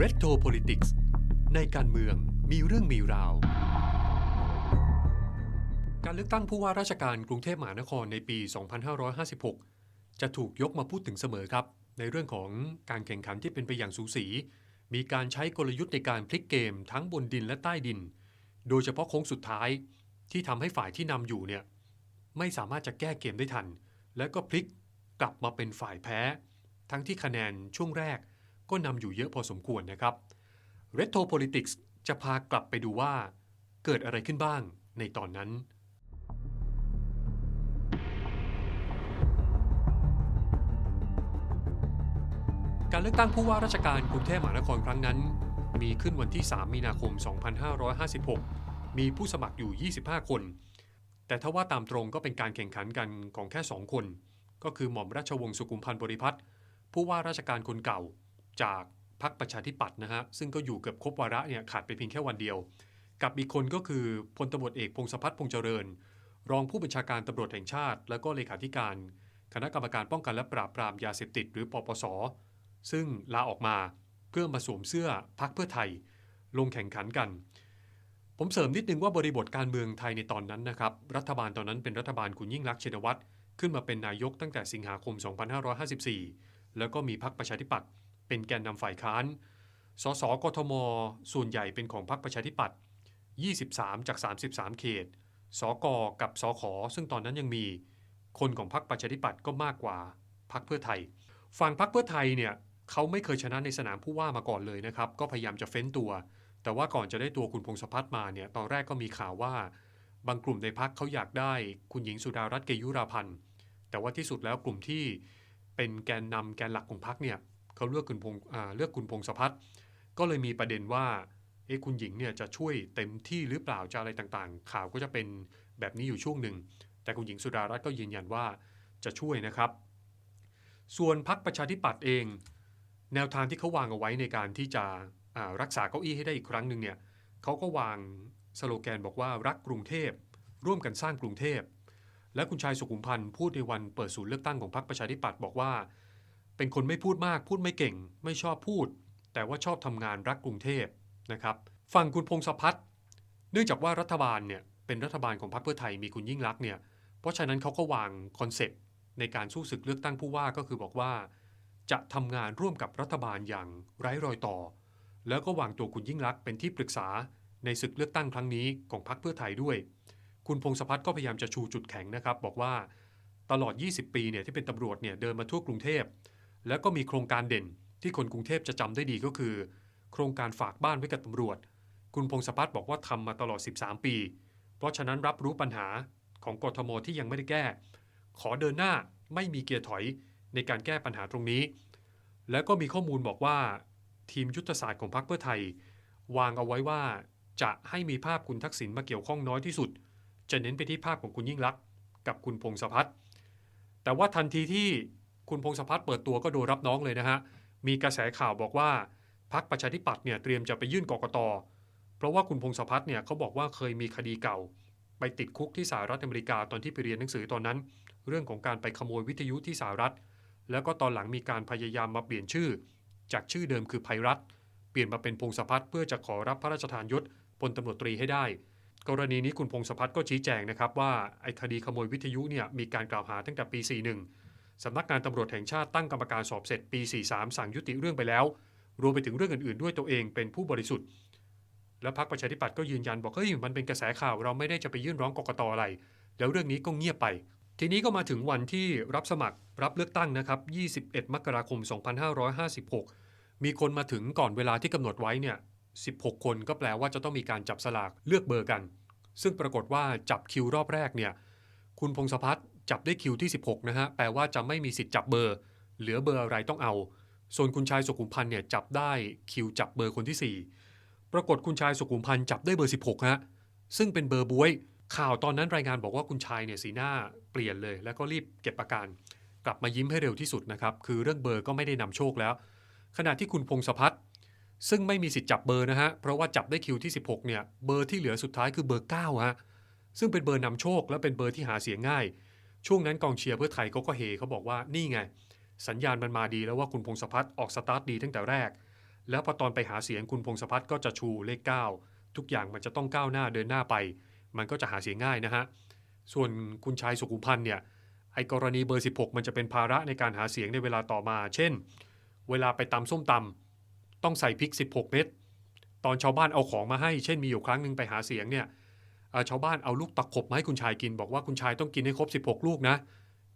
r e t o Politics ในการเมืองมีเรื่องมีราว การเลือกตั้งผู้ว่าราชการกรุงเทพมหานครในปี 2556 จะถูกยกมาพูดถึงเสมอครับ ในเรื่องของการแข่งขันที่เป็นไปอย่างสูสี มีการใช้กลยุทธ์ในการพลิกเกมทั้งบนดินและใต้ดิน โดยเฉพาะโค้งสุดท้ายที่ทำให้ฝ่ายที่นำอยู่เนี่ยไม่สามารถจะแก้เกมได้ทัน และก็พลิกกลับมาเป็นฝ่ายแพ้ ทั้งที่คะแนนช่วงแรก ก็นำอยู่เยอะพอสมควรนะครับ Retro Politics จะพากลับไปดูว่า เกิดอะไรขึ้นบ้างในตอนนั้น การเลือกตั้งผู้ว่าราชการกรุงเทพมหานครครั้งนั้น มีขึ้นวันที่ 3 มีนาคม 2556 มีผู้สมัครอยู่ 25 คน แต่ถ้าว่าตามตรงก็เป็นการแข่งขันกันของแค่ 2 คน ก็คือหม่อมราชวงศ์สุขุมพันธ์บริพัตรผู้ว่าราชการคนเก่า จากพรรคประชาธิปัตย์นะฮะซึ่งก็อยู่เกือบครบวาระเนี่ยขาดไปเพียงแค่วันเดียว กับอีกคนก็คือพลตำรวจเอกพงศพัฒน์พงษ์เจริญ รองผู้บัญชาการตำรวจแห่งชาติ และก็เลขาธิการ คณะกรรมการป้องกันและปราบปรามยาเสพติดหรือปปส ซึ่งลาออกมาเพื่อมาสวมเสื้อพักเพื่อไทย ลงแข่งขันกัน ผมเสริมนิดนึงว่าบริบทการเมืองไทยในตอนนั้นนะครับรัฐบาลตอนนั้นเป็นรัฐบาลคุณยิ่งรักษณ์ชินวัตรขึ้นมาเป็นนายกตั้งแต่สิงหาคม 2554 แล้วก็มีพรรคประชาธิปัตย์ เป็นแกนนำฝ่ายค้าน สสกทม ส่วนใหญ่เป็นของพรรคประชาธิปัตย์ 23 จาก 33 เขต สกกับสขซึ่งตอนนั้นยังมี คนของพรรคประชาธิปัตย์ก็มากกว่าพรรคเพื่อไทย ฝั่งพรรคเพื่อไทยเนี่ยเขาไม่เคยชนะในสนามผู้ว่ามาก่อนเลยนะครับ ก็พยายามจะเฟ้นตัว แต่ว่าก่อนจะได้ตัวคุณพงศพัฒน์มาเนี่ย ตอนแรกก็มีข่าวว่า บางกลุ่มในพรรคเขาอยากได้คุณหญิงสุดารัตน์เกยุราพันธ์ แต่ว่าที่สุดแล้วกลุ่มที่เป็นแกนนำแกนหลักของพรรคเนี่ย เขาเลือกคุณพงเลือกคุณพงศพัฒน์ก็เลยมีประเด็นว่าเอ๊ะคุณหญิงเนี่ยจะช่วยเต็มที่หรือเปล่าจะอะไรต่างๆ ข่าวก็จะเป็นแบบนี้อยู่ช่วงหนึ่ง แต่คุณหญิงสุดารัตน์ก็ยืนยันว่าจะช่วยนะครับ ส่วนพรรคประชาธิปัตย์เอง แนวทางที่เขาวางเอาไว้ในการที่จะรักษาเก้าอี้ให้ได้อีกครั้งหนึ่งเนี่ยเขาก็วางสโลแกนบอกว่ารักกรุงเทพ ร่วมกันสร้างกรุงเทพและคุณชายสุขุมพันธ์พูดในวันเปิดศูนย์เลือกตั้งของพรรคประชาธิปัตย์บอกว่า เป็นคนไม่พูดมาก พูดไม่เก่ง ไม่ชอบพูด แต่ว่าชอบทำงานรักกรุงเทพนะครับฝั่งคุณพงศพัฒน์เนื่องจากว่ารัฐบาลเนี่ยเป็นรัฐบาลของพรรคเพื่อไทยมีคุณยิ่งรักเนี่ยเพราะฉะนั้นเขาก็วางคอนเซปต์ในการสู้ศึกเลือกตั้งผู้ว่าก็คือบอกว่า จะทำงานร่วมกับรัฐบาลอย่างไร้รอยต่อ แล้วก็วางตัวคุณยิ่งรักเป็นที่ปรึกษาในศึกเลือกตั้งครั้งนี้ของพรรคเพื่อไทยด้วย คุณพงศพัฒน์ก็พยายามจะชูจุดแข็งนะครับ บอกว่าตลอด 20 ปีเนี่ยที่เป็นตำรวจเนี่ยเดินมาทั่วกรุงเทพ แล้วก็มีโครงการเด่นที่คนกรุงเทพจะจำได้ดีก็คือ โครงการฝากบ้านไว้กับตำรวจ คุณพงศพัฒน์บอกว่าทำมาตลอด 13 ปี เพราะฉะนั้นรับรู้ปัญหาของกทมที่ยังไม่ได้แก้ ขอเดินหน้าไม่มีเกียร์ถอยในการแก้ปัญหาตรงนี้ แล้วก็มีข้อมูลบอกว่า ทีมยุทธศาสตร์ของพรรคเพื่อไทย วางเอาไว้ว่าจะให้มีภาพคุณทักษิณมาเกี่ยวข้องน้อยที่สุด จะเน้นไปที่ภาพของคุณยิ่งรักษณ์กับคุณพงศพัฒน์แต่ว่าทันทีที่ คุณพงศพัฒน์เปิดตัวก็โดนรับน้องเลยนะฮะ มีกระแสข่าวบอกว่าพรรคประชาธิปัตย์เนี่ยเตรียมจะไปยื่นกกต เพราะว่าคุณพงศพัฒน์เนี่ยเขาบอกว่าเคยมีคดีเก่า ไปติดคุกที่สหรัฐอเมริกาตอนที่ไปเรียนหนังสือตอนนั้น เรื่องของการไปขโมยวิทยุที่สหรัฐ แล้วก็ตอนหลังมีการพยายามมาเปลี่ยนชื่อ จากชื่อเดิมคือภัยรัฐเปลี่ยนมาเป็นพงศพัฒน์เพื่อจะขอรับพระราชทานยศพลตำรวจตรีให้ได้ กรณีนี้คุณพงศพัฒน์ก็ชี้แจงนะครับว่าไอ้คดีขโมยวิทยุเนี่ยมีการกล่าวหาตั้งแต่ปี 41 สำนักงานตำรวจแห่งชาติตั้งกรรมการสอบเสร็จปี 43 สั่งยุติเรื่องไปแล้ว รวมไปถึงเรื่องอื่นๆ ด้วยตัวเองเป็นผู้บริสุทธิ์ และพรรคประชาธิปัตย์ก็ยืนยันบอกเฮ้ยมันเป็นกระแสข่าวเราไม่ได้จะไปยื่นร้องกกตอะไร แล้วเรื่องนี้ก็เงียบไป ทีนี้ก็มาถึงวันที่รับสมัครรับเลือกตั้งนะครับ 21 มกราคม 2556 มีคนมาถึงก่อนเวลาที่กำหนดไว้เนี่ย 16 คนก็แปลว่าจะต้องมีการจับสลากเลือกเบอร์กัน ซึ่งปรากฏว่าจับคิวรอบแรกเนี่ยคุณพงศพัฒน์ จับได้คิวที่ 16 นะฮะ แปลว่าจะไม่มีสิทธิ์จับเบอร์ เหลือเบอร์อะไรต้องเอา ส่วนคุณชายสุขุมพันธ์เนี่ยจับได้คิวจับเบอร์คนที่ 4 ปรากฏคุณชายสุขุมพันธ์จับได้เบอร์ 16ฮะ ซึ่งเป็นเบอร์บวย ข่าวตอนนั้นรายงานบอกว่าคุณชายเนี่ยสีหน้าเปลี่ยนเลย แล้วก็รีบเก็บอาการ กลับมายิ้มให้เร็วที่สุดนะครับ คือเรื่องเบอร์ก็ไม่ได้นำโชคแล้ว ขณะที่คุณพงศพัฒน์ซึ่งไม่มีสิทธิ์จับเบอร์นะฮะ เพราะว่าจับได้คิวที่ 16เนี่ย เบอร์ที่เหลือสุดท้ายคือเบอร์9ฮะ ซึ่งเป็นเบอร์นำโชคและเป็นเบอร์ที่หาเสียงง่าย ช่วงนั้นกองเชียร์เพื่อไทยเขาก็เฮเขาบอกว่านี่ไง สัญญาณมันมาดีแล้วว่าคุณพงศพัฒน์ออกสตาร์ทดีตั้งแต่แรก แล้วพอตอนไปหาเสียงคุณพงศพัฒน์ก็จะชูเลข 9 ทุกอย่างมันจะต้องก้าวหน้าเดินหน้าไป มันก็จะหาเสียงง่ายนะฮะส่วนคุณชายสุขุมพันธ์เนี่ยไอ้กรณีเบอร์ 16 มันจะเป็นภาระในการหาเสียงในเวลาต่อมา เช่น เวลาไปตำส้มตำต้องใส่พริก 16 เม็ดตอนชาวบ้านเอาของมาให้ เช่นมีอยู่ครั้งหนึ่งไปหาเสียงเนี่ย ชาวบ้านเอาลูกตะขบมาให้คุณชายกิน บอกว่าคุณชายต้องกินให้ครบ 16 ลูกนะ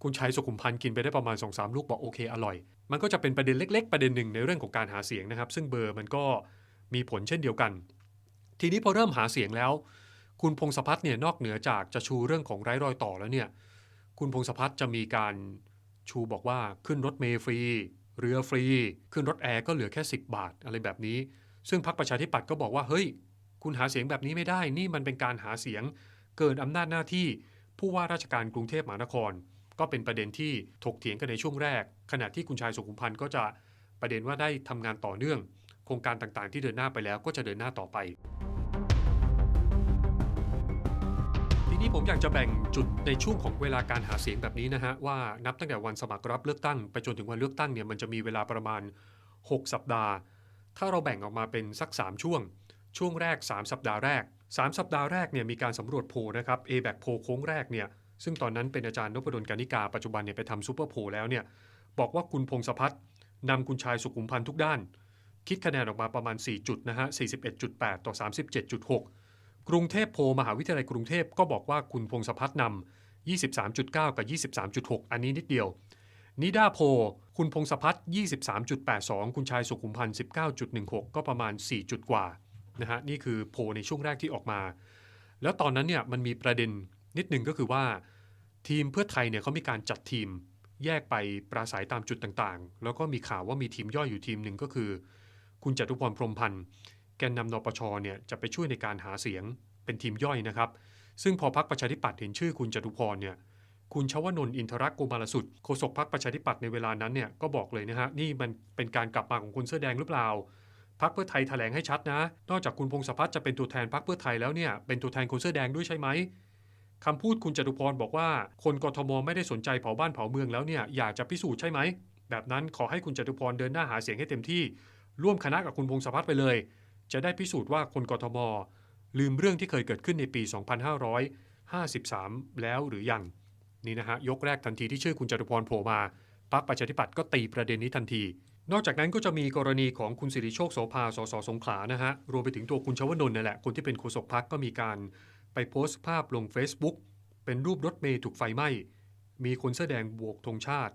คุณชายสุขุมพันธ์กินไปได้ประมาณ2-3ลูกบอกโอเคอร่อย มันก็จะเป็นประเด็นเล็ก ๆ ประเด็นหนึ่งในเรื่องของการหาเสียงนะครับ ซึ่งเบอร์มันก็มีผลเช่นเดียวกัน ทีนี้พอเริ่มหาเสียงแล้ว คุณพงศพัฒน์เนี่ยนอกเหนือจากจะชูเรื่องของไร้รอยต่อแล้วเนี่ย คุณพงศพัฒน์จะมีการชูบอกว่าขึ้นรถเมล์ฟรี เรือฟรี ขึ้นรถแอร์ก็เหลือแค่ 10 บาทอะไรแบบนี้ ซึ่งพรรคประชาธิปัตย์ก็บอกว่าเฮ้ย คุณหาเสียงแบบนี้ไม่ได้ นี่มันเป็นการหาเสียง เกินอำนาจหน้าที่ ผู้ว่าราชการกรุงเทพมหานคร ก็เป็นประเด็นที่ถกเถียงกันในช่วงแรก ขณะที่คุณชายสุขุมพันธ์ก็จะประเด็นว่าได้ทำงานต่อเนื่อง โครงการต่างๆ ที่เดินหน้าไปแล้วก็จะเดินหน้าต่อไป ทีนี้ผมอยากจะแบ่งจุดในช่วงของเวลาการหาเสียงแบบนี้นะฮะว่านับตั้งแต่วันสมัครรับเลือกตั้งไปจนถึงวันเลือกตั้งเนี่ยมันจะมีเวลาประมาณ 6 สัปดาห์ ถ้าเราแบ่งออกมาเป็นสัก 3 ช่วง ช่วงแรก 3 สัปดาห์แรก 3 สัปดาห์แรกเนี่ยมีการสำรวจโพลนะครับ a b a c โพลโค้งแรกเนี่ยซึ่งตอนนั้นเป็นอาจารย์นพดลกานิกาปัจจุบันเนี่ยไปทำซูเปอร์โพลแล้วเนี่ยบอกว่าคุณพงศพัฒน์นำคุณชายสุขุมพันธ์ทุกด้าน คิดคะแนนออกมาประมาณ 4 จุดนะฮะ 41.8 ต่อ 37.6 กรุงเทพโพลมหาวิทยาลัยกรุงเทพก็บอกว่าคุณพงศพัฒน์นำ23.9 กับ 23.6 อันนี้นิดเดียวนิดาโพลคุณพงศพัฒน์23.82 คุณชายสุขุมพันธ์19.16 ก็ประมาณ 4 จุดกว่า นะฮะนี่คือโพในช่วงแรกที่ออกมา แล้วตอนนั้นเนี่ยมันมีประเด็นนิดหนึ่งก็คือว่าทีมเพื่อไทยเนี่ยเขามีการจัดทีมแยกไปปราศัยตามจุดต่างๆ แล้วก็มีข่าวว่ามีทีมย่อยอยู่ทีมหนึ่งก็คือ คุณจตุพรพรมพันธ์แกนนำนปชเนี่ยจะไปช่วยในการหาเสียงเป็นทีมย่อยนะครับ ซึ่งพอพักประชาธิปัตย์เห็นชื่อคุณจตุพรเนี่ยคุณชวนนอินทรักษ์โกมารสุดโฆษกพักประชาธิปัตย์ในเวลานั้นเนี่ยก็บอกเลยนะฮะนี่มันเป็นการกลับมาของคนเสื้อแดงหรือเปล่า พักเพื่อไทยแถลงให้ชัดนะ นอกจากคุณพงศพัฒน์จะเป็นตัวแทนพักเพื่อไทยแล้วเนี่ย เป็นตัวแทนคนเสื้อแดงด้วยใช่ไหมคำพูดคุณจตุพรบอกว่า คนกทมไม่ได้สนใจเผาบ้านเผาเมืองแล้วเนี่ยอยากจะพิสูจน์ใช่ไหม แบบนั้นขอให้คุณจตุพรเดินหน้าหาเสียงให้เต็มที่ ร่วมคณะกับคุณพงศพัฒน์ไปเลย จะได้พิสูจน์ว่าคนกทม ลืมเรื่องที่เคยเกิดขึ้นในปี 2553 แล้วหรือยังนี่นะฮะยกแรกทันทีที่ชื่อคุณจตุพรโผล่มาพรรคประชาธิปัตย์ก็ตีประเด็นนี้ทันที นอกจากนั้นก็จะมีกรณีของคุณสิริโชคโสภา สสสงขลานะฮะ รวมไปถึงตัวคุณชวนนท์นั่นแหละ คนที่เป็นโฆษกพักก็มีการไปโพสต์ภาพลง Facebook เป็นรูปรถเมย์ถูกไฟไหม้ มีคนเสื้อแดงโบกธงชาติ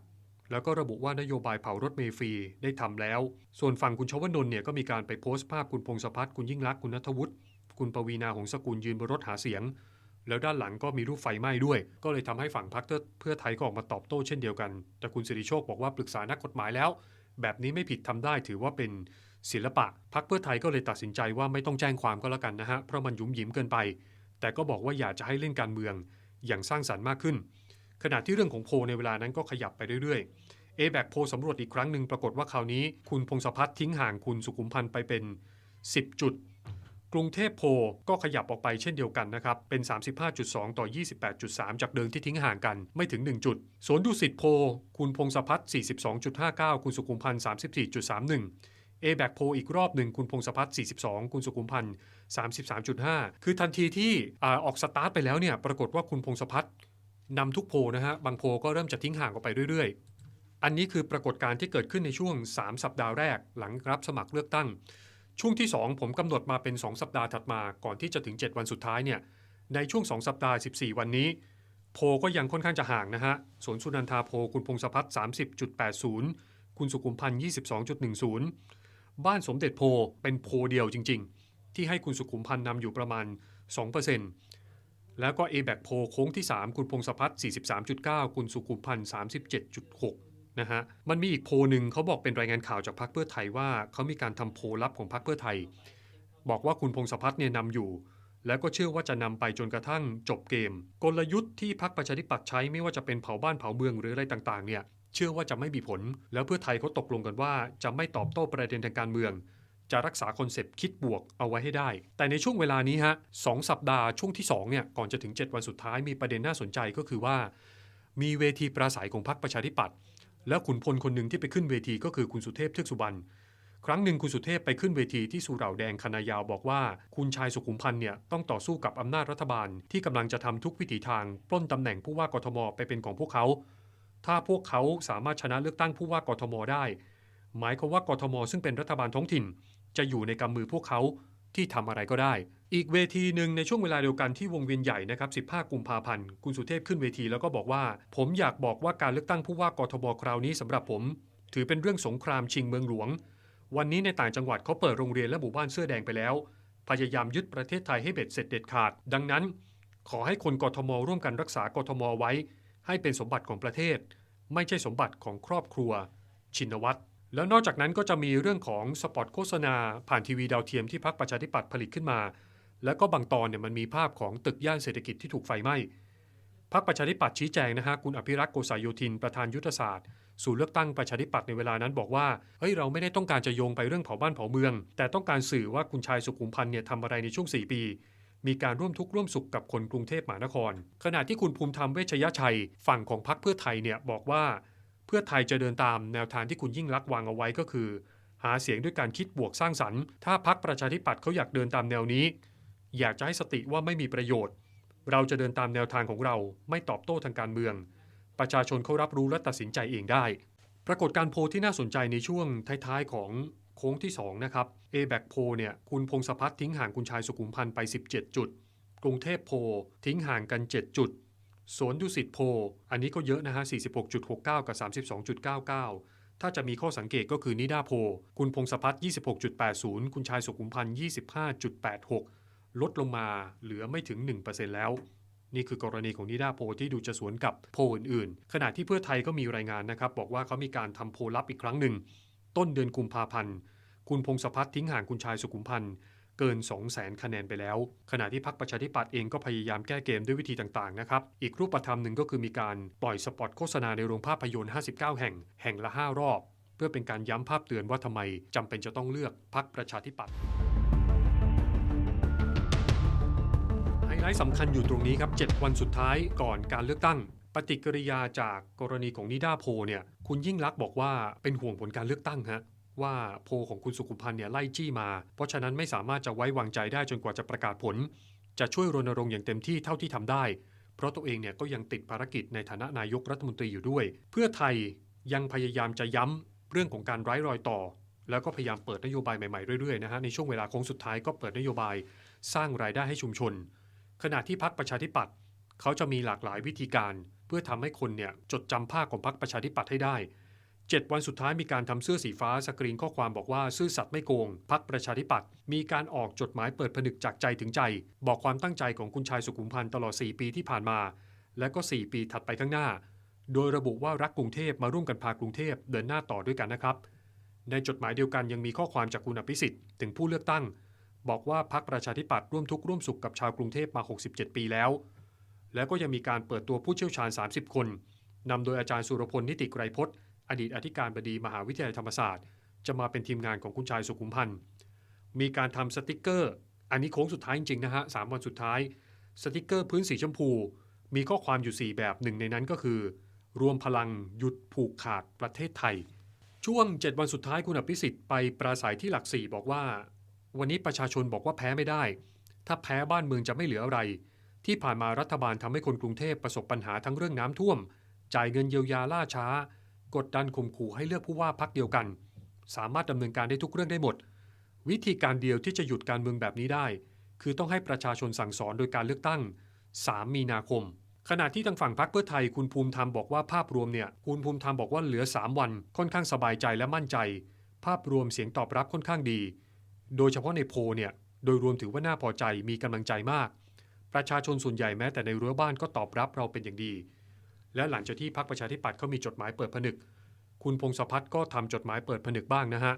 แล้วก็ระบุว่านโยบายเผารถเมล์ฟรีได้ทำแล้ว ส่วนฝั่งคุณชวนนท์เนี่ยก็มีการไปโพสต์ภาพคุณพงศพัฒน์คุณยิ่งรักคุณนัทวุฒิคุณปวีณาหงสกุลยืนบนรถหาเสียง แล้วด้านหลังก็มีรูปไฟไหม้ด้วย ก็เลยทำให้ฝั่งพรรคเพื่อไทยก็ออกมาตอบโต้เช่นเดียวกัน แต่คุณสิริโชคบอกว่าปรึกษานักกฎหมายแล้ว แบบนี้ไม่ผิดทำได้ถือว่าเป็นศิลปะพรรคเพื่อไทยก็เลยตัดสินใจว่าไม่ต้องแจ้งความก็แล้วกันนะฮะเพราะมันยุ่มยิ้มเกินไป แต่ก็บอกว่าอยากจะให้เล่นการเมืองอย่างสร้างสรรค์มากขึ้น ขณะที่เรื่องของโพในเวลานั้นก็ขยับไปเรื่อยๆเอแบกโพสำรวจอีกครั้งหนึ่งปรากฏว่าคราวนี้ คุณพงศพัฒน์ทิ้งห่างคุณสุขุมพันธ์ไปเป็น 10 จุด กรุงเทพโพก็ขยับออกไปเช่นเดียวกันนะครับ เป็น 35.2 ต่อ 28.3 จากเดิมที่ทิ้งห่างกันไม่ถึง 1 จุด สวนดุสิตโพ คุณพงศพัฒน์42.59 คุณสุขุมพันธ์34.31เอแบกโพอีกรอบหนึ่งคุณพงศพัฒน์42 คุณสุขุมพันธ์33.5 คือทันทีที่ออกสตาร์ทไปแล้วเนี่ย ปรากฏว่าคุณพงศพัฒน์นำทุกโพนะฮะ บางโพก็เริ่มจะทิ้งห่างออกไปเรื่อยๆ อันนี้คือปรากฏการณ์ที่เกิดขึ้นในช่วง 3 สัปดาห์แรกหลังรับสมัครเลือกตั้ง ช่วงที่ 2 ผมกำหนดมาเป็น 2 สัปดาห์ถัดมาก่อนที่จะถึง 7 วันสุดท้ายเนี่ยในช่วง 2 สัปดาห์ 14 วันนี้ โพก็ยังค่อนข้างจะห่างนะฮะสวนสุนันทาโพคุณพงศพัฒน์30.80 คุณสุขุมพันธ์22.10 บ้านสมเด็จโพเป็นโพเดียวจริง ๆ ที่ให้คุณสุขุมพันธ์นำอยู่ประมาณ 2%แล้วก็ a b a c โพโค้งที่ 3 คุณพงศพัฒน์43.9 คุณสุขุมพันธ์37.6 นะฮะมันมีอีกโพลหนึ่งเขาบอกเป็นรายงานข่าวจากพรรคเพื่อไทยว่าเขามีการทำโพลลับของพรรคเพื่อไทย บอกว่าคุณพงศพัฒน์เนี่ยนำอยู่ แล้วก็เชื่อว่าจะนำไปจนกระทั่งจบเกม กลยุทธ์ที่พรรคประชาธิปัตย์ใช้ไม่ว่าจะเป็นเผาบ้านเผาเมืองหรืออะไรต่างๆเนี่ยเชื่อว่าจะไม่มีผล แล้วเพื่อไทยเขาตกลงกันว่าจะไม่ตอบโต้ประเด็นทางการเมือง จะรักษาคอนเซปต์คิดบวกเอาไว้ให้ได้ แต่ในช่วงเวลานี้ฮะสองสัปดาห์ช่วงที่2เนี่ยก่อนจะถึง 7 วันสุดท้ายมีประเด็นน่าสนใจก็คือว่า มีเวทีปราศัยของพรรคประชาธิปัตย์ แล้วขุนพลคนหนึ่งที่ไปขึ้นเวทีก็คือคุณสุเทพเทือกสุบรรณครั้งหนึ่งคุณสุเทพไปขึ้นเวทีที่สุเหร่าแดงคณะยาวบอกว่า คุณชายสุขุมพันธ์เนี่ยต้องต่อสู้กับอำนาจรัฐบาลที่กำลังจะทำทุกวิถีทาง ปล้นตำแหน่งผู้ว่ากทมไปเป็นของพวกเขา ถ้าพวกเขาสามารถชนะเลือกตั้งผู้ว่ากทมได้ หมายความว่ากทมซึ่งเป็นรัฐบาลท้องถิ่น จะอยู่ในกำมือพวกเขาที่ทำอะไรก็ได้ อีกเวทีหนึ่งในช่วงเวลาเดียวกันที่วงเวียนใหญ่นะครับ 15 กุมภาพันธ์ คุณสุเทพขึ้นเวทีแล้วก็บอกว่า ผมอยากบอกว่าการเลือกตั้งผู้ว่ากทมคราวนี้สำหรับผม ถือเป็นเรื่องสงครามชิงเมืองหลวง วันนี้ในต่างจังหวัดเขาเปิดโรงเรียนและหมู่บ้านเสื้อแดงไปแล้ว พยายามยึดประเทศไทยให้เบ็ดเสร็จเด็ดขาด ดังนั้น ขอให้คนกทมร่วมกันรักษากทมไว้ ให้เป็นสมบัติของประเทศ ไม่ใช่สมบัติของครอบครัว ชินวัตรแล้วนอกจากนั้นก็จะมีเรื่องของสปอตโฆษณาผ่านทีวีดาวเทียมที่พรรคประชาธิปัตย์ผลิตขึ้นมา แล้วก็บางตอนเนี่ยมันมีภาพของตึกย่านเศรษฐกิจที่ถูกไฟไหม้พรรคประชาธิปัตย์ชี้แจงนะฮะคุณอภิรักษ์โกษายโยธินประธานยุทธศาสตร์ศูนย์เลือกตั้งประชาธิปัตย์ในเวลานั้นบอกว่าเฮ้ยเราไม่ได้ต้องการจะโยงไปเรื่องเผาบ้านเผาเมือง แต่ต้องการสื่อว่าคุณชายสุขุมพันธ์เนี่ยทำอะไรในช่วง 4 ปี มีการร่วมทุกข์ร่วมสุขกับคนกรุงเทพมหานคร ขณะที่คุณภูมิธรรมเวชยชัย ฝั่งของพรรคเพื่อไทยเนี่ยบอกว่า เพื่อไทยจะเดินตามแนวทางที่คุณยิ่งลักวางเอาไว้ก็คือ หาเสียงด้วยการคิดบวกสร้างสรรค์ ถ้าพรรคประชาธิปัตย์เขาอยากเดินตามแนวนี้ อยากจะให้สติว่าไม่มีประโยชน์ เราจะเดินตามแนวทางของเราไม่ตอบโต้ทางการเมือง ประชาชนเขารับรู้และตัดสินใจเองได้ ปรากฏการโพลที่น่าสนใจในช่วงท้ายๆของโค้งที่ 2 นะครับ a b a c โพลเนี่ยคุณพงศพัฒน์ทิ้งห่างคุณชายสุขุมพันธ์ไป 17 จุด กรุงเทพโพลทิ้งห่างกัน 7 จุดสวนดุสิตโพลอันนี้ก็เยอะนะฮะ 46.69 กับ 32.99 ถ้าจะมีข้อสังเกตก็คือนิดาโพลคุณพงศพัฒน์26.80 คุณชายสุขุมพันธ์25.86 ลดลงมาเหลือไม่ถึง 1%แล้ว นี่คือกรณีของนิดาโพที่ดูจะสวนกับโพอื่นๆ ขณะที่เพื่อไทยก็มีรายงานนะครับ บอกว่าเขามีการทำโพลลับอีกครั้งหนึ่ง ต้นเดือนกุมภาพันธ์ คุณพงศพัฒน์ทิ้งห่างคุณชายสุขุมพันธ์เกิน 2 0 0แสนคะแนนไปแล้ว ขณะที่พรรคประชาธิปัตย์เองก็พยายามแก้เกมด้วยวิธีต่างๆ นะครับ อีกรูปธรรมหนึ่งก็คือมีการปล่อยสปอตโฆษณาในโรงภาพยนตร์ 59 แห่ง แห่งละ 5 รอบ เพื่อเป็นการย้ำภาพเตือนว่าทำไมจำเป็นจะต้องเลือกพรรคประชาธิปัตย์ ไฮไลท์สำคัญอยู่ตรงนี้ครับ 7 วันสุดท้ายก่อนการเลือกตั้ง ปฏิกิริยาจากกรณีของนิดาโพเนี่ยคุณยิ่งลักษ์บอกว่าเป็นห่วงผลการเลือกตั้งฮะว่าโพของคุณสุขุมพันธ์เนี่ยไล่จี้มา เพราะฉะนั้นไม่สามารถจะไว้วางใจได้จนกว่าจะประกาศผล จะช่วยรณรงค์อย่างเต็มที่เท่าที่ทำได้ เพราะตัวเองเนี่ยก็ยังติดภารกิจในฐานะนายกรัฐมนตรีอยู่ด้วย เพื่อไทยยังพยายามจะย้ำเรื่องของการไร้รอยต่อ แล้วก็พยายามเปิดนโยบายใหม่ๆเรื่อยๆนะฮะในช่วงเวลาโค้งสุดท้ายก็เปิดนโยบาย สร้างรายได้ให้ชุมชน ขณะที่พรรคประชาธิปัตย์เขาจะมีหลากหลายวิธีการ เพื่อทำให้คนเนี่ยจดจำภาพของพรรคประชาธิปัตย์ให้ได้ 7 วันสุดท้ายมีการทำเสื้อสีฟ้าสกรีนข้อความบอกว่าซื่อสัตย์ไม่โกงพักประชาธิปัตย์มีการออกจดหมายเปิดผนึกจากใจถึงใจ บอกความตั้งใจของคุณชายสุขุมพันธ์ตลอด 4 ปีที่ผ่านมา และก็ 4 ปีถัดไปข้างหน้า โดยระบุว่ารักกรุงเทพมาร่วมกันพากรุงเทพเดินหน้าต่อด้วยกันนะครับในจดหมายเดียวกันยังมีข้อความจากคุณอภิสิทธิ์ถึงผู้เลือกตั้ง บอกว่าพรรคประชาธิปัตย์ร่วมทุกข์ร่วมสุขกับชาวกรุงเทพมา 67 ปีแล้ว แล้วก็ยังมีการเปิดตัวผู้เชี่ยวชาญ 30 คนนำโดยอาจารย์สุรพลนิติไกรพจน์ อดีตอธิการบดีมหาวิทยาลัยธรรมศาสตร์ จะมาเป็นทีมงานของคุณชายสุขุมพันธ์มีการทำสติกเกอร์ อันนี้โค้งสุดท้ายจริงๆนะฮะสามวันสุดท้าย สติกเกอร์พื้นสีชมพู มีข้อความอยู่ 4 แบบหนึ่งในนั้นก็คือ รวมพลังหยุดผูกขาดประเทศไทย ช่วง 7 วันสุดท้ายคุณอภิสิทธิ์ไปปราศัยที่หลักสี่บอกว่า วันนี้ประชาชนบอกว่าแพ้ไม่ได้ ถ้าแพ้บ้านเมืองจะไม่เหลืออะไร ที่ผ่านมารัฐบาลทำให้คนกรุงเทพประสบปัญหาทั้งเรื่องน้ำท่วม จ่ายเงินเยียวยาล่าช้า กดดันข่มขู่ให้เลือกผู้ว่าพักเดียวกัน สามารถดำเนินการได้ทุกเรื่องได้หมด วิธีการเดียวที่จะหยุดการเมืองแบบนี้ได้ คือต้องให้ประชาชนสั่งสอนโดยการเลือกตั้ง 3 มีนาคมขณะที่ทางฝั่งพรรคเพื่อไทยคุณภูมิธรรมบอกว่าภาพรวมเนี่ยคุณภูมิธรรมบอกว่าเหลือ 3 วัน ค่อนข้างสบายใจและมั่นใจ ภาพรวมเสียงตอบรับค่อนข้างดี โดยเฉพาะในโพลเนี่ยโดยรวมถือว่าน่าพอใจมีกำลังใจมาก ประชาชนส่วนใหญ่แม้แต่ในรั้วบ้านก็ตอบรับเราเป็นอย่างดี และหลังจากที่พรรคประชาธิปัตย์เขามีจดหมายเปิดผนึก คุณพงศพัฒน์ก็ทำจดหมายเปิดผนึกบ้างนะฮะ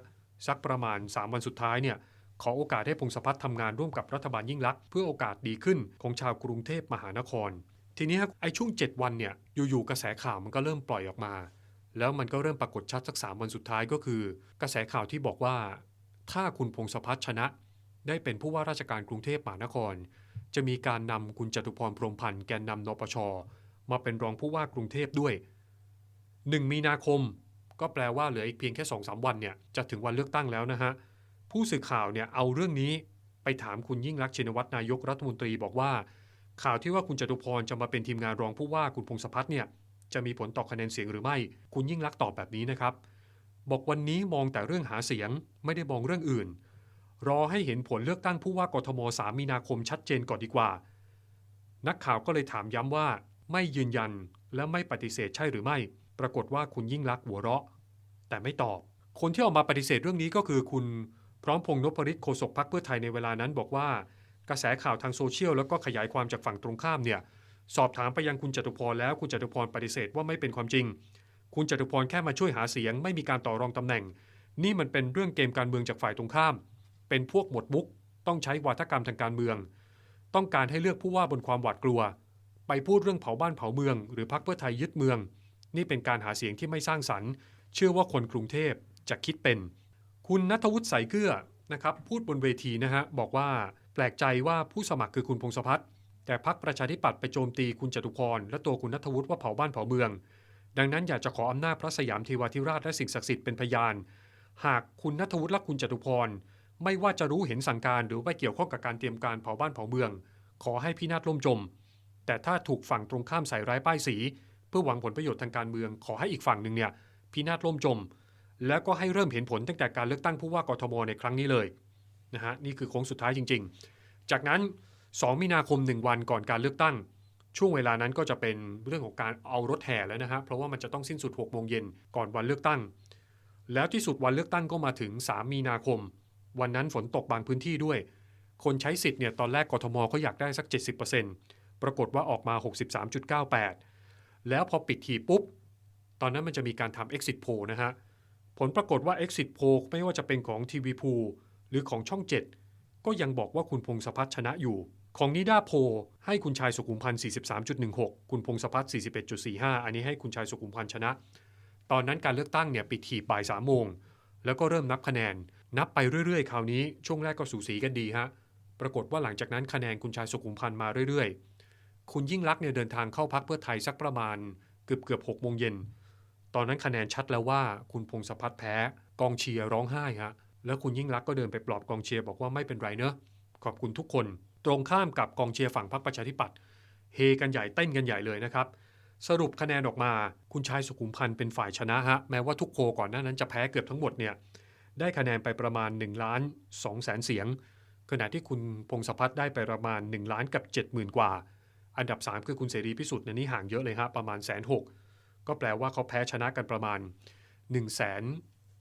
สักประมาณ 3 วันสุดท้ายเนี่ยขอโอกาสให้พงศพัฒน์ทำงานร่วมกับรัฐบาลยิ่งลักษณ์เพื่อโอกาสดีขึ้นของชาวกรุงเทพมหานคร ทีนี้ไอ้ช่วง 7 วันเนี่ยอยู่ๆกระแสข่าวมันก็เริ่มปล่อยออกมา แล้วมันก็เริ่มปรากฏชัดสักสามวันสุดท้ายก็คือ กระแสข่าวที่บอกว่า ถ้าคุณพงศพัฒน์ชนะ ได้เป็นผู้ว่าราชการกรุงเทพมหานคร จะมีการนำคุณจตุพรพรมพันธ์แกนนำนปช มาเป็นรองผู้ว่ากรุงเทพด้วย 1 มีนาคม ก็แปลว่าเหลืออีกเพียงแค่2อสวันเนี่ยจะถึงวันเลือกตั้งแล้วนะฮะ ผู้สื่อข่าวเนี่ยเอาเรื่องนี้ไปถามคุณยิ่งรักษณ์ชินวัตรนายกรัฐมนตรีบอกว่า ข่าวที่ว่าคุณจตุพรจะมาเป็นทีมงานรองผู้ว่าคุณพงศพัฒน์เนี่ยจะมีผลต่อคะแนนเสียงหรือไม่ คุณยิ่งรักษ์ตอบแบบนี้นะครับ บอกวันนี้มองแต่เรื่องหาเสียงไม่ได้มองเรื่องอื่น รอให้เห็นผลเลือกตั้งผู้ว่ากทม3มีนาคมชัดเจนก่อนดีกว่า นักข่าวก็เลยถามย้ำว่า ไม่ยืนยันและไม่ปฏิเสธใช่หรือไม่ ปรากฏว่าคุณยิ่งรักหัวเราะ แต่ไม่ตอบ คนที่ออกมาปฏิเสธเรื่องนี้ก็คือคุณพร้อมพงษ์นพริตโฆษกพรรคเพื่อไทยในเวลานั้นบอกว่า กระแสข่าวทางโซเชียลแล้วก็ขยายความจากฝั่งตรงข้ามเนี่ยสอบถามไปยังคุณจตุพรแล้วคุณจตุพรปฏิเสธว่าไม่เป็นความจริง คุณจตุพรแค่มาช่วยหาเสียง ไม่มีการต่อรองตำแหน่ง นี่มันเป็นเรื่องเกมการเมืองจากฝ่ายตรงข้าม เป็นพวกหมดมุก ต้องใช้วาทกรรมทางการเมือง ต้องการให้เลือกผู้ว่าบนความหวาดกลัว ไปพูดเรื่องเผาบ้านเผาเมือง หรือพักเพื่อไทยยึดเมือง นี่เป็นการหาเสียงที่ไม่สร้างสรรค์เชื่อว่าคนกรุงเทพจะคิดเป็น คุณนัทวุฒิใสเกลือนะครับพูดบนเวทีนะฮะบอกว่าแปลกใจว่าผู้สมัครคือคุณพงศพัฒน์แต่พักประชาธิปัตย์ไปโจมตีคุณจตุพรและตัวคุณนัทวุฒิว่าเผาบ้านเผาเมือง ดังนั้นอยากจะขออำนาจพระสยามเทวาธิราชและสิ่งศักดิ์สิทธิ์เป็นพยาน หากคุณนัทวุฒิและคุณจตุพร ไม่ว่าจะรู้เห็นสั่งการหรือไม่เกี่ยวข้องกับการเตรียมการเผาบ้านเผาเมือง ขอให้พินาศล่มจม แต่ถ้าถูกฝั่งตรงข้ามใส่ร้ายป้ายสี เพื่อหวังผลประโยชน์ทางการเมือง ขอให้อีกฝั่งหนึ่งเนี่ยพินาศล่มจม แล้วก็ให้เริ่มเห็นผลตั้งแต่การเลือกตั้งผู้ว่ากทมในครั้งนี้เลยนะฮะนี่คือโค้งสุดท้ายจริง ๆ จากนั้น 2 มีนาคม 1 วันก่อนการเลือกตั้ง ช่วงเวลานั้นก็จะเป็นเรื่องของการเอารถแห่แล้วนะฮะเพราะว่ามันจะต้องสิ้นสุด6โมงเย็นก่อนวันเลือกตั้ง แล้วที่สุดวันเลือกตั้งก็มาถึง 3 มีนาคม วันนั้นฝนตกบางพื้นที่ด้วย คนใช้สิทธิ์เนี่ยตอนแรกกทมเขาอยากได้สัก 70%ปรากฏว่าออกมา 63.98 แล้วพอปิดทีปุ๊บ ตอนนั้นมันจะมีการทำ exit poll นะฮะผลปรากฏว่า exit poll ไม่ว่าจะเป็นของทีวีพูหรือของช่อง 7 ก็ยังบอกว่าคุณพงศพัฒน์ชนะอยู่ ของนิดาโพลให้คุณชายสุขุมพันธ์43.16 คุณพงศพัฒน์41.45 อันนี้ให้คุณชายสุขุมพันธ์ชนะ ตอนนั้นการเลือกตั้งเนี่ยปิดถีบบ่าย3โมง แล้วก็เริ่มนับคะแนน นับไปเรื่อยๆ คราวนี้ช่วงแรกก็สูสีกันดีฮะ ปรากฏว่าหลังจากนั้นคะแนนคุณชายสุขุมพันธ์มาเรื่อยๆ คุณยิ่งรักษณ์เนี่ยเดินทางเข้าพักเพื่อไทยสักประมาณเกือบเกือบ6โมงเย็น ตอนนั้นคะแนนชัดแล้วว่าคุณพงศพัฒน์แพ้ กองเชียร์ร้องไห้ฮะ แล้วคุณยิ่งรักษณ์ก็เดินไปปลอบกองเชียร์บอกว่าไม่เป็นไรเนอะขอบคุณทุกคน ตรงข้ามกับกองเชียร์ฝั่งพรรคประชาธิปัตย์เฮกันใหญ่เต้นกันใหญ่เลยนะครับ สรุปคะแนนออกมาคุณชายสุขุมพันธ์เป็นฝ่ายชนะฮะแม้ว่าทุกโพลก่อนหน้านั้นจะแพ้เกือบทั้งหมดเนี่ยได้คะแนนไปประมาณ1ล้าน2แสนเสียง ขณะที่คุณพงศพัฒน์ได้ไปประมาณ1ล้านกับ70,000 กว่า อันดับ 3 คือคุณเสรีพิสุทธิ์เนี่ยนี่ห่างเยอะเลยฮะประมาณแสนหกก็แปลว่าเขาแพ้ชนะกันประมาณ1นึ่งแสน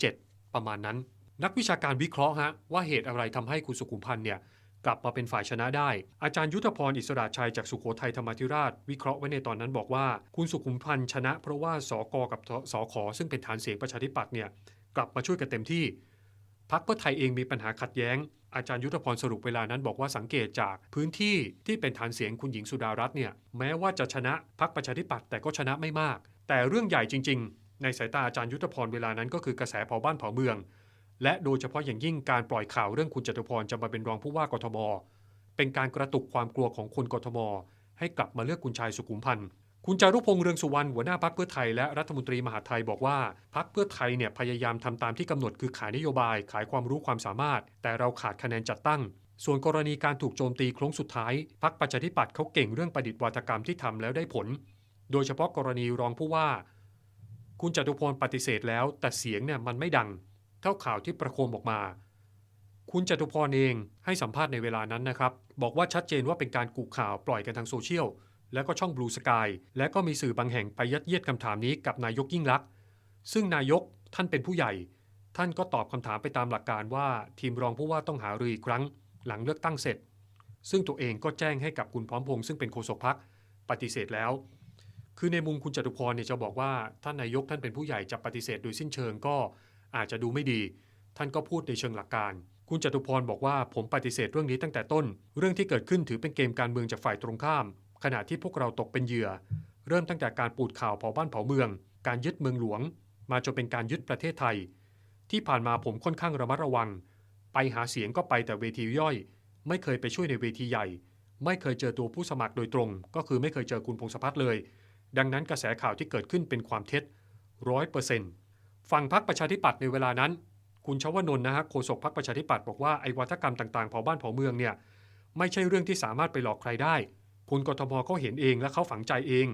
เจ็ดประมาณนั้น นักวิชาการวิเคราะห์ฮะว่าเหตุอะไรทำให้คุณสุขุมพันธ์เนี่ย กลับมาเป็นฝ่ายชนะได้ อาจารย์ยุทธพรอิสระชัยจากสุโขทัยธรรมธิราช วิเคราะห์ไว้ในตอนนั้นบอกว่า คุณสุขุมพันธ์ชนะ เพราะว่าสกกับสขซึ่งเป็นฐานเสียงประชาธิปัตย์เนี่ยกลับมาช่วยกันเต็มที่พักเพื่อไทยเองมีปัญหาขัดแย้ง อาจารย์ยุทธพรสรุปเวลานั้นบอกว่าสังเกตจากพื้นที่ที่เป็นฐานเสียงคุณหญิงสุดารัตน์เนี่ยแม้ว่าจะชนะพักประชาธิปัตย์แต่ก็ชนะไม่มาก แต่เรื่องใหญ่จริง ๆ ในสายตาอาจารย์ยุทธพรเวลานั้นก็คือกระแสเผาบ้านเผาเมือง และโดยเฉพาะอย่างยิ่งการปล่อยข่าวเรื่องคุณจตุพรจะมาเป็นรองผู้ว่ากทม เป็นการกระตุกความกลัวของคนกทม ให้กลับมาเลือกคุณชายสุขุมพันธ์คุณจารุพงษ์เรืองสุวรรณหัวหน้าพักเพื่อไทยและรัฐมนตรีมหาไทยบอกว่าพักเพื่อไทยเนี่ยพยายามทำตามที่กำหนดคือขายนโยบาย ขายความรู้ความสามารถ แต่เราขาดคะแนนจัดตั้ง ส่วนกรณีการถูกโจมตีโค้งสุดท้ายพักประชาธิปัตย์เขาเก่งเรื่องประดิษฐ์วาทกรรมที่ทำแล้วได้ผล โดยเฉพาะกรณีรองผู้ว่า คุณจตุพรปฏิเสธแล้ว แต่เสียงเนี่ยมันไม่ดัง เท่าข่าวที่ประโคมออกมา คุณจตุพรเองให้สัมภาษณ์ในเวลานั้นนะครับ บอกว่าชัดเจนว่าเป็นการกุข่าวปล่อยกันทางโซเชียล แล้วก็ช่องบลูสกายและก็มีสื่อบางแห่งไปยัดเยียดคำถามนี้กับนายกยิ่งลักษณ์ซึ่งนายกท่านเป็นผู้ใหญ่ ท่านก็ตอบคำถามไปตามหลักการว่าทีมรองผู้ว่าต้องหารืออีกครั้ง หลังเลือกตั้งเสร็จ ซึ่งตัวเองก็แจ้งให้กับคุณพร้อมพงษ์ซึ่งเป็นโฆษกพักปฏิเสธแล้ว คือในมุมคุณจตุพรเนี่ยจะบอกว่าท่านนายกท่านเป็นผู้ใหญ่จะปฏิเสธโดยสิ้นเชิงก็ อาจจะดูไม่ดี ท่านก็พูดในเชิงหลักการ คุณจตุพรบอกว่าผมปฏิเสธเรื่องนี้ตั้งแต่ต้น เรื่องที่เกิดขึ้นถือเป็นเกมการเมืองจากฝ่ายตรงข้าม ขณะที่พวกเราตกเป็นเหยื่อ เริ่มตั้งแต่การปูดข่าวเผาบ้านเผาเมือง การยึดเมืองหลวง มาจนเป็นการยึดประเทศไทย ที่ผ่านมาผมค่อนข้างระมัดระวัง ไปหาเสียงก็ไปแต่เวทีย่อย ไม่เคยไปช่วยในเวทีใหญ่ ไม่เคยเจอตัวผู้สมัครโดยตรง ก็คือไม่เคยเจอคุณพงศพัฒน์เลย ดังนั้นกระแสข่าวที่เกิดขึ้นเป็นความเท็จร้อยเปอร์เซ็นต์ ฝั่งพรรคประชาธิปัตย์ในเวลานั้น คุณชวนนท์นะฮะโฆษกพรรคประชาธิปัตย์บอกว่าไอ้วัฒกรรมต่างๆเผาบ้านเผาเมืองเนี่ยไม่ใช่เรื่องที่สามารถไปหลอกใครได้คุณกทมเขาเห็นเองและเขาฝังใจเอง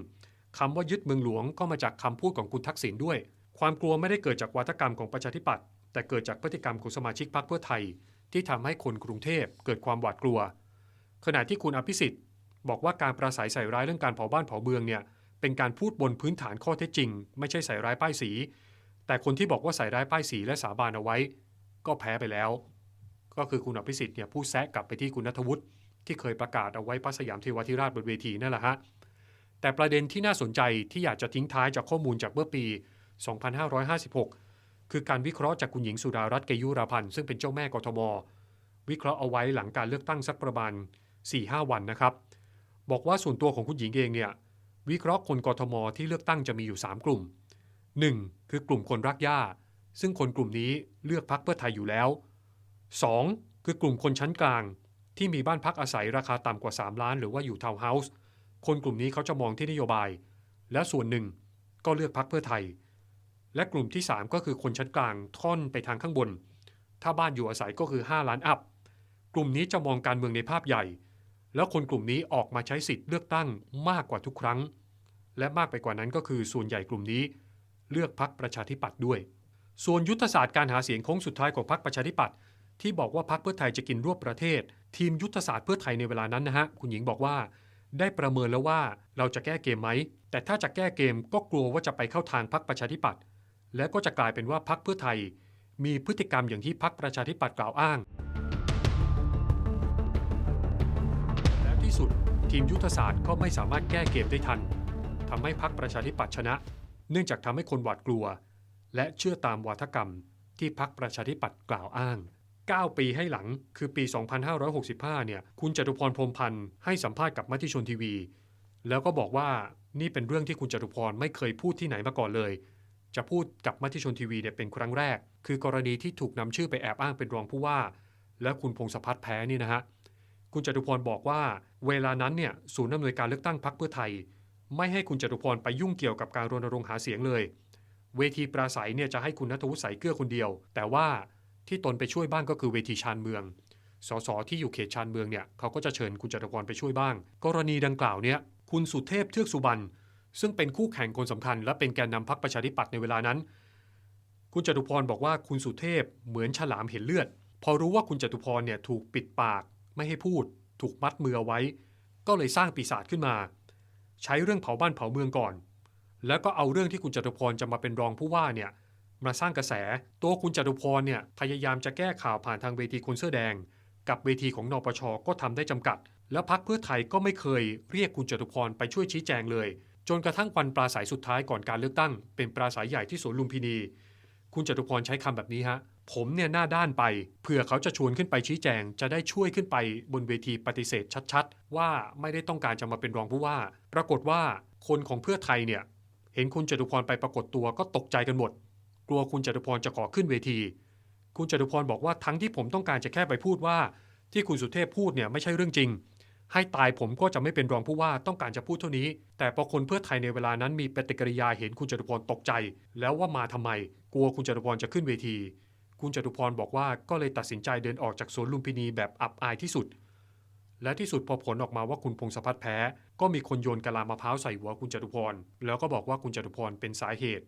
คำว่ายึดเมืองหลวงก็มาจากคำพูดของคุณทักษิณด้วย ความกลัวไม่ได้เกิดจากวัฒกรรมของประชาธิปัตย์แต่เกิดจากพฤติกรรมของสมาชิกพรรคเพื่อไทย ที่ทำให้คนกรุงเทพเกิดความหวาดกลัว ขณะที่คุณอภิสิทธิ์ บอกว่าการประสัยใส่ร้ายเรื่องการเผาบ้านเผาเมืองเนี่ยเป็นการพูดบนพื้นฐานข้อเท็จจริง ไม่ใช่ใส่ร้ายป้ายสี แต่คนที่บอกว่าใส่ร้ายป้ายสีและสาบานเอาไว้ ก็แพ้ไปแล้ว ก็คือคุณอภิสิทธิ์เนี่ยพูดแซะกลับไปที่คุณนัทวุฒิที่เคยประกาศเอาไว้พระสยามเทวาธิราชบนเวทีนั่นแหละฮะแต่ประเด็นที่น่าสนใจที่อยากจะทิ้งท้ายจากข้อมูลจากเมื่อปี 2556 คือการวิเคราะห์จากคุณหญิงสุดารัตน์เกยุราพันธ์ซึ่งเป็นเจ้าแม่กทม วิเคราะห์เอาไว้หลังการเลือกตั้งสักประมาณ 4-5 วันนะครับ บอกว่าส่วนตัวของคุณหญิงเองเนี่ยวิเคราะห์คนกทมที่เลือกตั้งจะมีอยู่ 3 กลุ่ม 1. คือกลุ่มคนรักหญ้าซึ่งคนกลุ่มนี้เลือกพักเพื่อไทยอยู่แล้ว 2. คือกลุ่มคนชั้นกลาง ที่มีบ้านพักอาศัยราคาต่ำกว่า 3 ล้าน หรือว่าอยู่ทาวน์เฮาส์คนกลุ่มนี้เขาจะมองที่นโยบาย และส่วนหนึ่งก็เลือกพักเพื่อไทย และกลุ่มที่ 3 ก็คือคนชั้นกลางท่อนไปทางข้างบน ถ้าบ้านอยู่อาศัยก็คือ 5 ล้านอัพ กลุ่มนี้จะมองการเมืองในภาพใหญ่ แล้วคนกลุ่มนี้ออกมาใช้สิทธิ์เลือกตั้งมากกว่าทุกครั้ง และมากไปกว่านั้นก็คือส่วนใหญ่กลุ่มนี้ เลือกพักประชาธิปัตย์ด้วย ส่วนยุทธศาสตร์การหาเสียงโค้งสุดท้ายของพรรคประชาธิปัตย์ที่บอกว่าพรรคเพื่อไทยจะกินรวบประเทศ ทีมยุทธศาสตร์เพื่อไทยในเวลานั้นนะฮะคุณหญิงบอกว่า ได้ประเมินแล้วว่าเราจะแก้เกมไหมแต่ถ้าจะแก้เกมก็กลัวว่าจะไปเข้าทางพรรคประชาธิปัตย์และก็จะกลายเป็นว่าพรรคเพื่อไทย มีพฤติกรรมอย่างที่พรรคประชาธิปัตย์กล่าวอ้าง และที่สุดทีมยุทธศาสตร์ก็ไม่สามารถแก้เกมได้ทันทำให้พรรคประชาธิปัตย์ชนะ เนื่องจากทำให้คนหวาดกลัว และเชื่อตามวาทกรรมที่พรรคประชาธิปัตย์กล่าวอ้าง 9 ปีให้หลังคือปี 2565 เนี่ย คุณจตุพรพรมพันธ์ให้สัมภาษณ์กับมติชนทีวี แล้วก็บอกว่านี่เป็นเรื่องที่คุณจตุพรไม่เคยพูดที่ไหนมาก่อนเลย จะพูดกับมติชนทีวีเนี่ยเป็นครั้งแรก คือกรณีที่ถูกนำชื่อไปแอบอ้างเป็นรองผู้ว่า และคุณพงศพัฒน์แพ้นี่นะฮะ คุณจตุพรบอกว่า เวลานั้นเนี่ยศูนย์อำนวยการเลือกตั้งพรรคเพื่อไทย ไม่ให้คุณจตุพรไปยุ่งเกี่ยวกับการรณรงค์หาเสียงเลย เวทีปราศัยเนี่ยจะให้คุณนัทวุฒิใสายเกลือคนเดียว แต่ว่าที่ตนไปช่วยบ้างก็คือเวทีชานเมือง สสที่อยู่เขตชานเมืองเนี่ยเขาก็จะเชิญคุณจตุพรไปช่วยบ้าง กรณีดังกล่าวเนี่ยคุณสุเทพเทือกสุบรรณซึ่งเป็นคู่แข่งคนสำคัญ และเป็นแกนนำพรรคประชาธิปัตย์ในเวลานั้น คุณจตุพรบอกว่าคุณสุเทพเหมือนฉลามเห็นเลือด พอรู้ว่าคุณจตุพรเนี่ยถูกปิดปาก ไม่ให้พูด ถูกมัดมือไว้ ก็เลยสร้างปีศาจขึ้นมา ใช้เรื่องเผาบ้านเผาเมืองก่อน แล้วก็เอาเรื่องที่คุณจตุพรจะมาเป็นรองผู้ว่าเนี่ยมาสร้างกระแส ตัวคุณจตุพรเนี่ยพยายามจะแก้ข่าวผ่านทางเวทีคนเสื้อแดง กับเวทีของนปชก็ทำได้จำกัด แล้วพักเพื่อไทยก็ไม่เคยเรียกคุณจตุพรไปช่วยชี้แจงเลย จนกระทั่งวันปราศัยสุดท้ายก่อนการเลือกตั้ง เป็นปราศัยใหญ่ที่สวนลุมพินี คุณจตุพรใช้คำแบบนี้ฮะ ผมเนี่ยหน้าด้านไปเผื่อเขาจะชวนขึ้นไปชี้แจง จะได้ช่วยขึ้นไปบนเวทีปฏิเสธชัดๆ ว่าไม่ได้ต้องการจะมาเป็นรองผู้ว่า ปรากฏว่าคนของเพื่อไทยเนี่ย เห็นคุณจตุพรไปปรากฏตัวก็ตกใจกันหมด กลัวคุณจตุพรจะขอขึ้นเวที คุณจตุพรบอกว่าทั้งที่ผมต้องการจะแค่ไปพูดว่า ที่คุณสุเทพพูดเนี่ยไม่ใช่เรื่องจริง ให้ตายผมก็จะไม่เป็นรองผู้ว่าต้องการจะพูดเท่านี้ แต่พอคนเพื่อไทยในเวลานั้นมีปฏิกิริยาเห็นคุณจตุพรตกใจ แล้วว่ามาทำไม กลัวคุณจตุพรจะขึ้นเวที คุณจตุพรบอกว่าก็เลยตัดสินใจเดินออกจากสวนลุมพินีแบบอับอายที่สุด และที่สุดพอผลออกมาว่าคุณพงศพัฒน์แพ้ ก็มีคนโยนกะลามะพร้าวใส่หัวคุณจตุพร แล้วก็บอกว่าคุณจตุพรเป็นสาเหตุ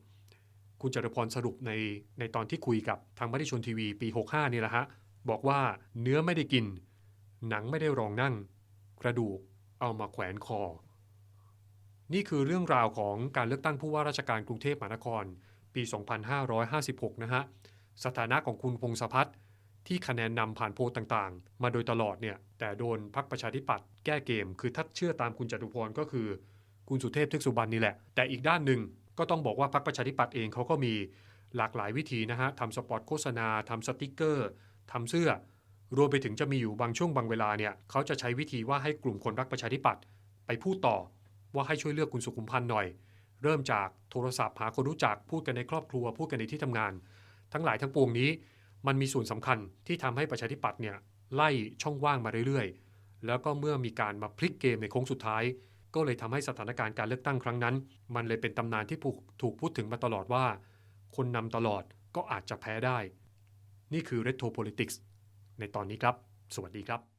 คุณจตุพรสรุปในในตอนที่คุยกับทางมติชนทีวีปี 65นี่แหละฮะบอกว่าเนื้อไม่ได้กิน หนังไม่ได้รองนั่ง กระดูกเอามาแขวนคอ นี่คือเรื่องราวของการเลือกตั้งผู้ว่าราชการกรุงเทพมหานครปี 2556 นะฮะ สถานะของคุณพงศพัฒน์ที่คะแนนนำผ่านโพลต่างๆ มาโดยตลอดเนี่ยแต่โดนพรรคประชาธิปัตย์แก้เกม คือถ้าเชื่อตามคุณจตุพรก็คือ คุณสุเทพทือกสุบรรณนี่แหละ แต่อีกด้านหนึ่งก็ต้องบอกว่าพรรคประชาธิปัตย์เองเขาก็มีหลากหลายวิธีนะฮะทำสปอตโฆษณาทำสติกเกอร์ทำเสื้อ รวมไปถึงจะมีอยู่บางช่วงบางเวลาเนี่ยเขาจะใช้วิธีว่าให้กลุ่มคนรักประชาธิปัตย์ไปพูดต่อว่าให้ช่วยเลือกคุณสุขุมพันธ์หน่อย เริ่มจากโทรศัพท์หาคนรู้จักพูดกันในครอบครัวพูดกันในที่ทำงาน ทั้งหลายทั้งปวงนี้ มันมีส่วนสำคัญที่ทำให้ประชาธิปัตย์เนี่ยไล่ช่องว่างมาเรื่อยๆ แล้วก็เมื่อมีการมาพลิกเกมในโค้งสุดท้าย ก็เลยทำให้สถานการณ์การเลือกตั้งครั้งนั้น มันเลยเป็นตำนานที่ถูกถูกพูดถึงมาตลอดว่า คนนำตลอดก็อาจจะแพ้ได้ นี่คือ Retro Politics ในตอนนี้ครับ สวัสดีครับ